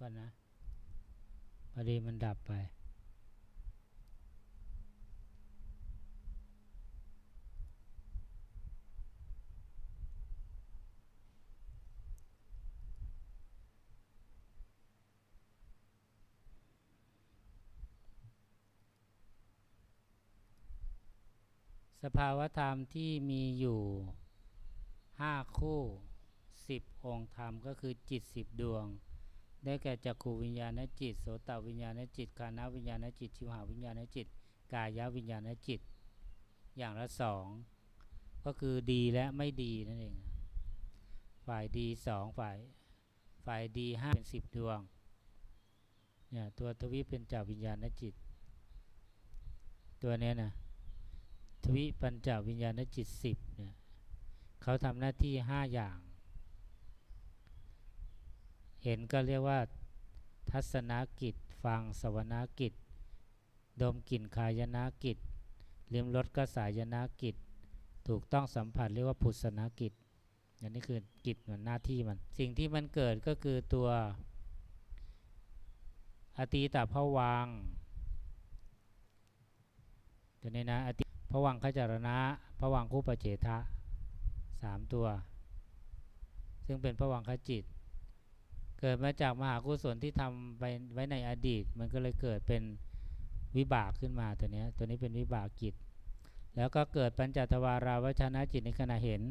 ก่อนนะพอดีมันดับไป สภาวธรรมที่มีอยู่ห้าคู่สิบองค์ธรรมก็คือจิตสิบดวง ได้แก่จักขูวิญญาณจิตโสตวิญญาณจิตคานาวิญญาณจิต ชิวหาวิญญาณจิต กายวิญญาณจิต อย่างละสองก็คือดีและไม่ดีนั่นเอง ฝ่ายดีสองฝ่าย ฝ่ายดีห้าเป็นสิบดวงเนี่ยตัวทวิเป็นจักวิญญาณจิต ตัวเนี้ยนะทวิปัญจวิญญาณจิตสิบเนี่ยเขาทำหน้าที่ห้าอย่าง ห็นก็เรียกว่า ทัศนกิจ ฟังสวนกิจ ดมกลิ่นคายนากิจลิ้มรสก็สายนากิจ ถูกต้องสัมผัสเรียกว่าพุสนากิจอันนี้คือกิจมันหน้าที่มัน สิ่งที่มันเกิดก็คือตัวอตีตภวังตัวนี้นะอติพวังคจารณะพวังคู่ปเจทะสามตัว ซึ่งเป็นพวังคจิต เกิดมาจากมหากุศลที่ทำไปไว้ในอดีต มันก็เลยเกิดเป็นวิบากขึ้นมาตัวนี้ตัวนี้เป็นวิบากจิตแล้วก็เกิดปัญจทวาราวชนะจิตในขณะเห็น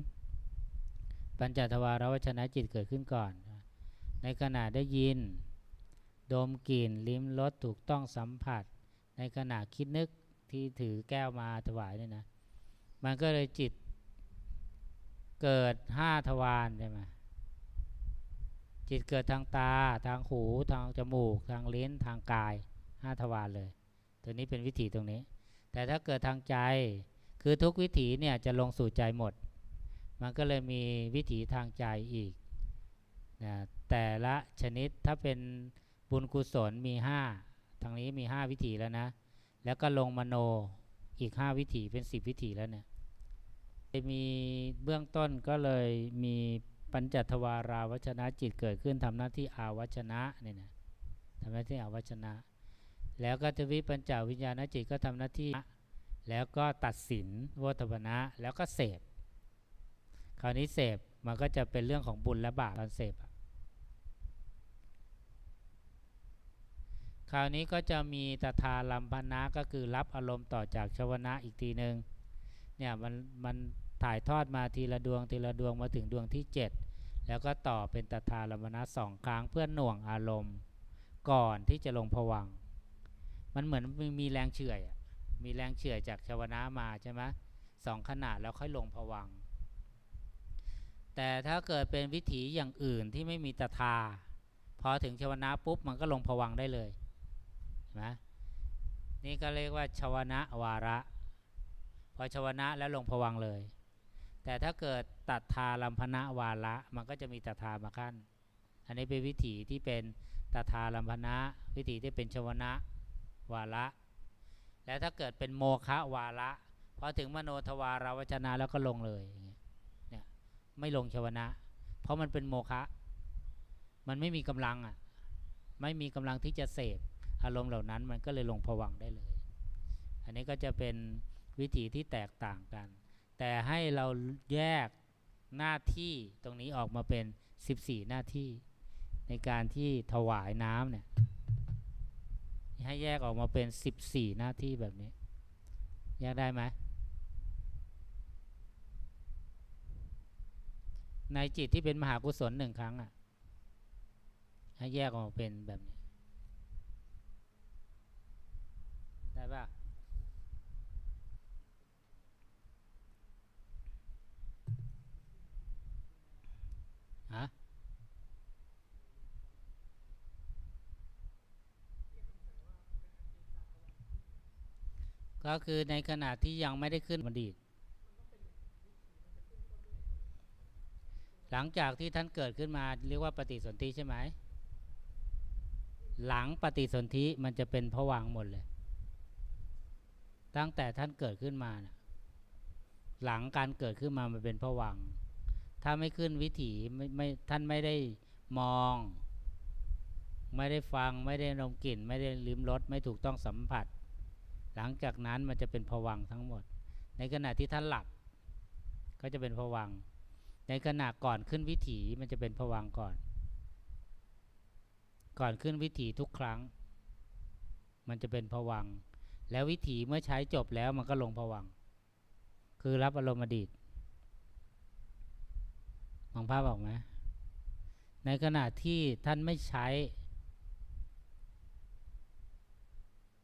ปัญจทวาราวชนะจิตเกิดขึ้นก่อน ในขณะได้ยิน ดมกลิ่นลิ้มรสถูกต้องสัมผัส ในขณะคิดนึกที่ถือแก้วมาถวายเนี่ยนะมันก็เลยจิตเกิดห้าทวารใช่ไหม จิตเกิดทางตาทางหูทางจมูก ทางลิ้นทางกายห้าทวารเลย ตัวนี้เป็นวิถีตรงนี้ แต่ถ้าเกิดทางใจคือทุกวิถีเนี่ยจะลงสู่ใจหมด มันก็เลยมีวิถีทางใจอีกนะแต่ละชนิดถ้าเป็นบุญกุศลมีห้าทางนี้มีห้าวิถีแล้วนะ แล้วก็ลงมโนอีกห้าวิถีเป็นสิบวิถีแล้วเนี่ยมีเบื้องต้นก็เลยมี ปัญจทวาราวชนะจิตเกิดขึ้นทำหน้าที่อาวัชนะเนี่ยนะทำหน้าที่อาวัชนะ แล้วก็ทวิปัญจวิญญาณจิตก็ทำหน้าที่ แล้วก็ตัดสินวัฏวนะแล้วก็เสพคราวนี้เสพมันก็จะเป็นเรื่องของบุญและบาปตอนเสพคราวนี้ก็จะมีตถาลัมพนะก็คือรับอารมณ์ต่อจากชวนะอีกทีหนึ่งเนี่ยมันมัน ถ่ายทอดมาทีละดวงทีละดวงมาถึงดวงที่ 7 แล้วก็ต่อเป็นตถาลมพนะสองครั้งเพื่อหน่วงอารมณ์ ก่อนที่จะลงผวังมันเหมือนมีแรงเฉื่อยมีแรงเฉื่อยจากชาวนะมาใช่ไหมสองขนาดแล้วค่อยลงผวังแต่ถ้าเกิดเป็นวิถีอย่างอื่นที่ไม่มีตถาพอถึงชาวนะปุ๊บมันก็ลงผวังได้เลยนะนี่ก็เรียกว่าชาวนะวาระ พอชาวนะแล้วลงผวังเลย แต่ถ้าเกิดตัดทาลัมพนะวาระมันก็จะมีตัทามาขั้น อันนี้เป็นวิถีที่เป็นตัทาลัมพนะ วิถีที่เป็นชวนะวาระ แล้วถ้าเกิดเป็นโมฆะวาระพอถึงมโนทวาราวจนะแล้วก็ลงเลยเนี่ยไม่ลงชวนะ เพราะมันเป็นโมฆะมันไม่มีกำลังอะไม่มีกำลังที่จะเสพอารมณ์เหล่านั้นมันก็เลยลงผวังได้เลย อันนี้ก็จะเป็นวิธีที่แตกต่างกัน แต่ให้เราแยกหน้าที่ตรงนี้ออกมาเป็น 14 หน้าที่ ในการที่ถวายน้ำเนี่ยให้แยกออกมาเป็น 14 หน้าที่แบบนี้ แยกได้ไหมในจิตที่เป็นมหากุศลหนึ่งครั้งอะให้แยกออกมาเป็นแบบนี้ ได้ปะฮะ ก็คือในขณะที่ยังไม่ได้ขึ้นบัณฑิต หลังจากที่ท่านเกิดขึ้นมาเรียกว่าปฏิสนธิใช่ไหม หลังปฏิสนธิมันจะเป็นผวังหมดเลย ตั้งแต่ท่านเกิดขึ้นมานะหลังการเกิดขึ้นมามันเป็นผวัง ถ้าไม่ขึ้นวิถีไม่ไม่ท่านไม่ได้มอง ไม่ได้ฟัง ไม่ได้ดมกลิ่น ไม่ได้ลิ้มรส ไม่ถูกต้องสัมผัส หลังจากนั้นมันจะเป็นผวังทั้งหมด ในขณะที่ท่านหลับ ก็จะเป็นผวัง ในขณะก่อนขึ้นวิถีมันจะเป็นผวังก่อน ก่อนขึ้นวิถีทุกครั้ง มันจะเป็นผวัง แล้ววิถีเมื่อใช้จบแล้วมันก็ลงผวัง คือรับอารมณ์อดีตมองภาพออกไหมในขณะที่ท่านไม่ใช้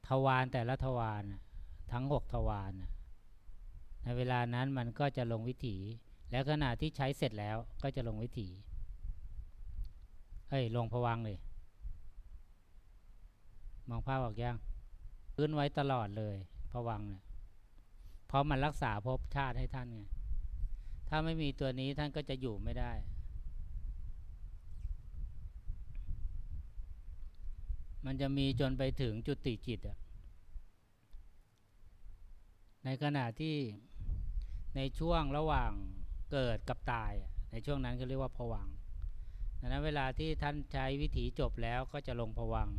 ทวารแต่ละทวารทั้งหกทวารในเวลานั้นมันก็จะลงวิถีแล้วขณะที่ใช้เสร็จแล้วก็จะลงวิถีเฮ้ยลงผวังเลย มองภาพออกยังพื้นไว้ตลอดเลยผวังเนี่ยเพราะมันรักษาภพชาติให้ท่านไงถ้าไม่มีตัวนี้ท่านก็จะอยู่ไม่ได้ มันจะมีจนไปถึงจุติจิตอะในขณะที่ในช่วงระหว่างเกิดกับตายอะในช่วงนั้นก็เรียกว่าผวังดังนั้นเวลาที่ท่านใช้วิถีจบแล้วก็จะลงผวัง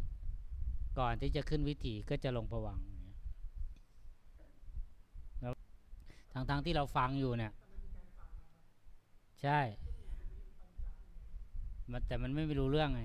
ก่อนที่จะขึ้นวิถีก็จะลงผวังค์อย่างทั้งๆที่เราฟังอยู่เนี่ย ใช่มันแต่มันไม่รู้เรื่องไง